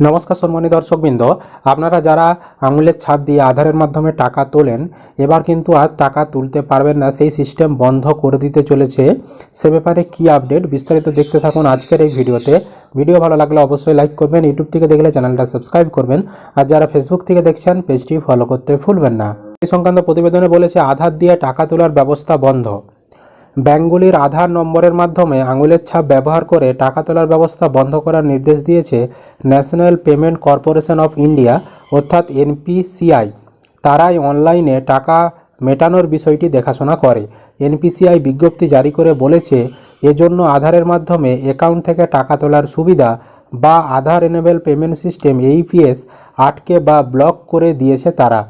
নমস্কার সম্মানী দর্শকবৃন্দ, আপনারা যারা আঙুলের ছাপ দিয়ে আধারের মাধ্যমে টাকা তোলেন, এবার কিন্তু আর টাকা তুলতে পারবেন না, সেই সিস্টেম বন্ধ করে দিতে চলেছে। সে ব্যাপারে কি আপডেট বিস্তারিত দেখতে থাকুন আজকের এই ভিডিওতে। ভিডিও ভালো লাগলে অবশ্যই লাইক করবেন, ইউটিউব থেকে দেখলে চ্যানেলটা সাবস্ক্রাইব করবেন। আর যারা ফেসবুক থেকে দেখছেন, পেজটি ফলো করতে ভুলবেন না। এই সংক্রান্ত প্রতিবেদনে বলেছে, আধার দিয়ে টাকা তোলার ব্যবস্থা বন্ধ। ব্যাঙ্কগুলির আধার নম্বরের মাধ্যমে আঙুলের ছাপ ব্যবহার করে টাকা তোলার ব্যবস্থা বন্ধ করার নির্দেশ দিয়েছে National Payment Corporation of India, অর্থাৎ এনপিসিআই। তারাই অনলাইনে টাকা মেটানোর বিষয়টি দেখাশোনা করে। এনপিসিআই বিজ্ঞপ্তি জারি করে বলেছে, এজন্য আধারের মাধ্যমে অ্যাকাউন্ট থেকে টাকা তোলার সুবিধা বা Aadhaar enabled payment system AEPS আটকে বা ব্লক করে দিয়েছে তারা।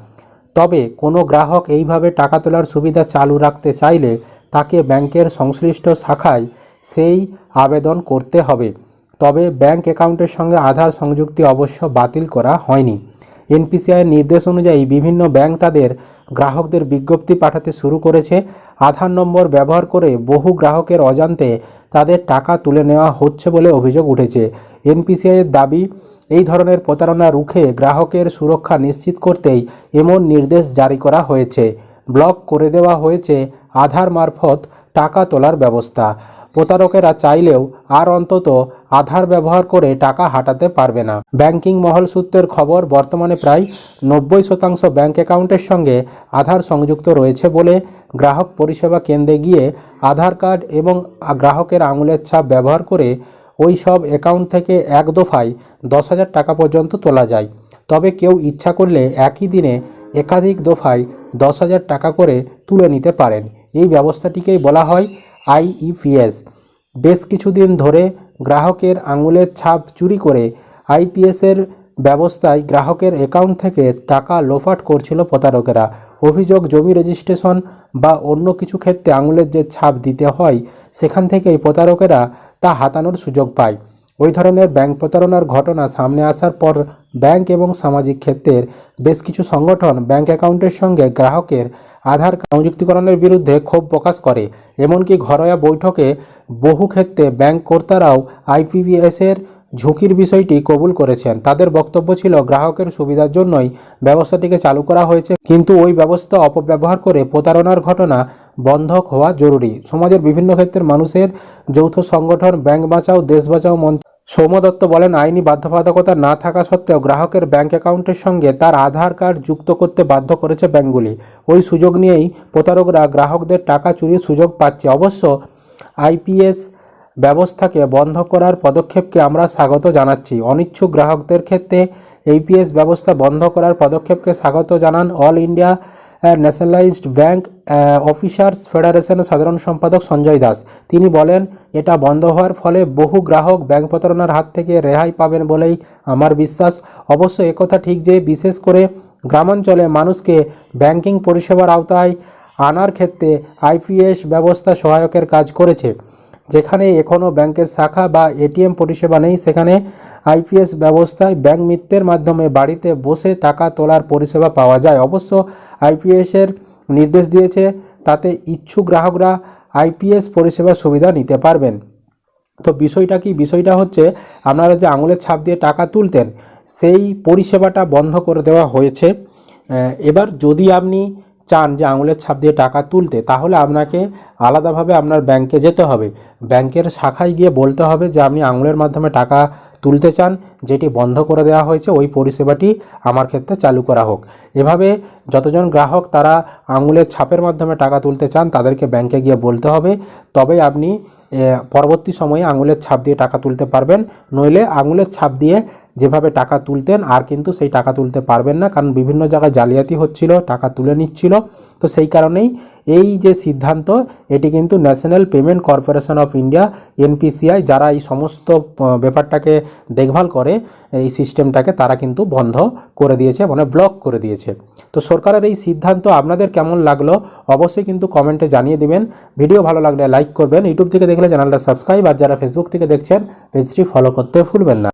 তবে কোনো গ্রাহক এইভাবে টাকা তোলার সুবিধা চালু রাখতে চাইলে তাকে ব্যাংকের সংশ্লিষ্ট শাখায় সেই আবেদন করতে হবে। তবে ব্যাংক অ্যাকাউন্টের সঙ্গে আধার সংযুক্তি অবশ্য বাতিল করা হয়নি। এনপিসিআইয়ের নির্দেশ অনুযায়ী বিভিন্ন ব্যাংক তাদের গ্রাহকদের বিজ্ঞপ্তি পাঠাতে শুরু করেছে। আধার নম্বর ব্যবহার করে বহু গ্রাহকের অজান্তে তাদের টাকা তুলে নেওয়া হচ্ছে বলে অভিযোগ উঠেছে। এনপিসিআইয়ের দাবি, এই ধরনের প্রতারণা রুখে গ্রাহকের সুরক্ষা নিশ্চিত করতেই এমন নির্দেশ জারি করা হয়েছে। ব্লক করে দেওয়া হয়েছে আধার মারফত টাকা তোলার ব্যবস্থা। প্রতারকেরা চাইলেও আর অন্তত আধার ব্যবহার করে টাকা হাঁটাতে পারবে না। ব্যাংকিং মহল সূত্রের খবর, বর্তমানে প্রায় নব্বই শতাংশ ব্যাংক অ্যাকাউন্টের সঙ্গে আধার সংযুক্ত রয়েছে বলে গ্রাহক পরিষেবা কেন্দ্রে গিয়ে আধার কার্ড এবং গ্রাহকের আঙুলের ছাপ ব্যবহার করে ওই সব অ্যাকাউন্ট থেকে এক দফায় দশ হাজার টাকা পর্যন্ত তোলা যায়। তবে কেউ ইচ্ছা করলে একই দিনে একাধিক দফায় দশ হাজার টাকা করে তুলে নিতে পারেন। এই ব্যবস্থাটিকেই বলা হয় আইইপিএস বেশ কিছুদিন ধরে গ্রাহকের আঙুলের ছাপ চুরি করে আইপিএসের ব্যবস্থায় গ্রাহকের অ্যাকাউন্ট থেকে টাকা লোফাট করছিল প্রতারকেরা। অভিযোগ, জমি রেজিস্ট্রেশন বা অন্য কিছু ক্ষেত্রে আঙুলের যে ছাপ দিতে হয়, সেখান থেকেই প্রতারকেরা তা হাতানোর সুযোগ পায়। ওই ধরনের ব্যাংক প্রতারণার ঘটনা সামনে আসার পর ব্যাংক এবং সামাজিক ক্ষেত্রের বেশ কিছু সংগঠন ব্যাংক অ্যাকাউন্টের সঙ্গে গ্রাহকের আধার সংযুক্তিকরণের বিরুদ্ধে ক্ষোভ প্রকাশ করে। এমনকি ঘরোয়া বৈঠকে বহু ক্ষেত্রে ব্যাংক কর্তারাও আইপিবিএসের ঝুঁকির বিষয়টি কবুল করেছেন। তাদের বক্তব্য ছিল, গ্রাহকের সুবিধার জন্যই ব্যবস্থাটিকে চালু করা হয়েছে, কিন্তু ওই ব্যবস্থা অপব্যবহার করে প্রতারণার ঘটনা বন্ধ হওয়া জরুরি। সমাজের বিভিন্ন ক্ষেত্রের মানুষের যৌথ সংগঠন ব্যাংক বাঁচাও, দেশ বাঁচাও মঞ্চ সৌম্য দত্ত বলেন, আইনি বাধ্যবাধকতা না থাকা সত্ত্বেও গ্রাহকের ব্যাংক অ্যাকাউন্টের সঙ্গে তার আধার কার্ড যুক্ত করতে বাধ্য করেছে ব্যাঙ্কগুলি। ওই সুযোগ নিয়েই প্রতারকরা গ্রাহকদের টাকা চুরির সুযোগ পাচ্ছে। অবশ্য আইপিএস ব্যবস্থাকে বন্ধ করার পদক্ষেপকে আমরা স্বাগত জানাচ্ছি। অনিচ্ছুক গ্রাহকদের ক্ষেত্রে এইপিএস ব্যবস্থা বন্ধ করার পদক্ষেপকে স্বাগত জানান All India nationalised bank officers ফেডারেশনের সাধারণ সম্পাদক সঞ্জয় দাস। তিনি বলেন, এটা বন্ধ হওয়ার ফলে বহু গ্রাহক ব্যাংক প্রতারণার হাত থেকে রেহাই পাবেন বলেই আমার বিশ্বাস। অবশ্য একথা ঠিক যে, বিশেষ করে গ্রামাঞ্চলে মানুষকে ব্যাংকিং পরিষেবার আওতায় আনার ক্ষেত্রে আইপিএস ব্যবস্থা সহায়কের কাজ করেছে। যেখানে এখনও ব্যাংকের শাখা বা এটিএম পরিষেবা নেই, সেখানে আইপিএস ব্যবস্থায় ব্যাংক মিত্রের মাধ্যমে বাড়িতে বসে টাকা তোলার পরিষেবা পাওয়া যায়। অবশ্য আইপিএসের নির্দেশ দিয়েছে, তাতে ইচ্ছুক গ্রাহকরা আইপিএস পরিষেবার সুবিধা নিতে পারবেন। তো বিষয়টা কি? বিষয়টা হচ্ছে, আপনারা যে আঙুলের ছাপ দিয়ে টাকা তুলতেন, সেই পরিষেবাটা বন্ধ করে দেওয়া হয়েছে। এবার যদি আপনি চান যে আঙুলের ছাপ দিয়ে টাকা তুলতে, তাহলে আপনাকে আলাদাভাবে আপনার ব্যাংকে যেতে হবে। ব্যাংকের শাখায় গিয়ে বলতে হবে যে, আপনি আঙুলের মাধ্যমে টাকা তুলতে চান, যেটি বন্ধ করে দেওয়া হয়েছে, ওই পরিষেবাটি আমার ক্ষেত্রে চালু করা হোক। এভাবে যতজন গ্রাহক তারা আঙুলের ছাপের মাধ্যমে টাকা তুলতে চান, তাদেরকে ব্যাংকে গিয়ে বলতে হবে। তবে আপনি পরবর্তী সময়ে আঙুলের ছাপ দিয়ে টাকা তুলতে পারবেন। নইলে আঙুলের ছাপ দিয়ে যেভাবে টাকা তুলতেন আর কিন্তু সেই টাকা তুলতে পারবেন না, কারণ বিভিন্ন জায়গায় জালিয়াতি হচ্ছিল, টাকা তুলে নিচ্ছিল। তো সেই কারণেই এই যে সিদ্ধান্ত, এটি কিন্তু National Payment Corporation of India NPCI যারা এই সমস্ত ব্যাপারটাকে দেখভাল করে, এই সিস্টেমটাকে তারা কিন্তু বন্ধ করে দিয়েছে মানে ব্লক করে দিয়েছে। তো সরকারের এই সিদ্ধান্ত আপনাদের কেমন লাগল, অবশ্যই কিন্তু কমেন্টে জানিয়ে দেবেন। ভিডিও ভালো লাগলে লাইক করবেন। ইউটিউব থেকে দেখলে চ্যানেলটা সাবস্ক্রাইব, আর যারা ফেসবুক থেকে দেখছেন, পেজটি ফলো করতে ভুলবেন না।